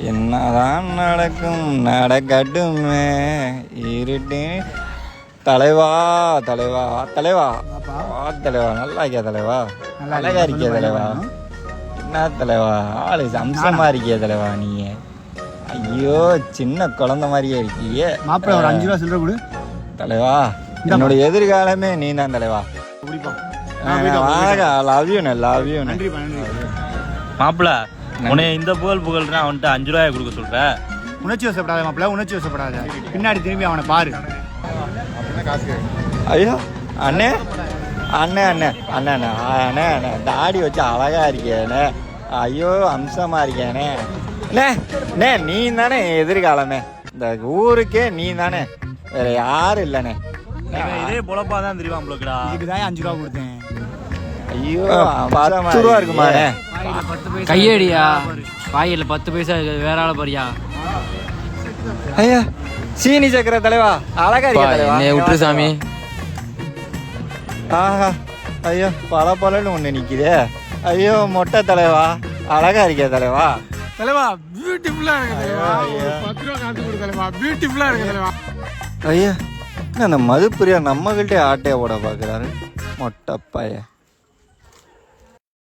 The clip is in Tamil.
என்னதான் நடக்கும் நடக்கட்டுமே. இருட்டு. தலைவா தலைவா தலைவா. வா தலைவா. நல்லா இருக்கியா தலைவா? அழகா இருக்கியா தலைவா? என்ன தலைவா? ஆளு அம்சமா இருக்கியா தலைவா நீ ஐயோ சின்ன குழந்தை மாதிரியே இருக்கியே. மாப்பிள்ளை ஒரு அஞ்சு ரூபா சில்லற கொடு. தலைவா என்னோட எதிர்காலமே நீ தான் தலைவா லவ் யூ லவ் யூ நன்றிப்பா நன்றி மாப்பிள உன்னை இந்த புகழ் புகழ்னா அவன்கிட்ட அஞ்சு ரூபாய் கொடுக்க சொல்ற. உணர்ச்சி வசப்படாத மாப்பிள்ள உணர்ச்சி வசப்படாத பின்னாடி திரும்பி அவனை பாரு. ஐயோ அண்ணே. அண்ணே அண்ணே அண்ணே அண்ணே அண்ணே அண்ணே தாடி வச்சு அழகா இருக்கேனே. ஐயோ அம்சமா இருக்கேனே. அண்ணே அண்ணே நீ தானே எதிர்காலமே. இந்த ஊருக்கே நீ தானே வேற யாரும் இல்லைண்ணே இதே பொழப்பா தான் தெரியுமா உங்களுக்குடா இதுக்கு தான் அஞ்சு ரூபா கொடுத்தேன். ஐயோ பத்து ரூபா இருக்குமாண்ணே. கையடியா? வாயில் பத்து பைசா இருக்குது. வேற ஆள பாரியா? ஐயா சீனி சக்கர தலைவா? அழகா என்னைய விட்டுரு சாமி. ஆஹா ஐயோ பல பலன்னு ஒன்று நிற்குதே ஐயோ மொட்டை தலைவா. அழகா இருக்கியா தலைவா. தலைவா பியூட்டிஃபுல்லா இருக்கு தலைவா. பத்து ரூபா காசு கொடு தலைவா. பியூட்டிஃபுல்லா இருக்கு தலைவா. ஐயா என்ன அந்த மதுப்பிரியா நம்மகிட்டே ஆட்டையை போட பார்க்குறாரு? மொட்டை பையன்.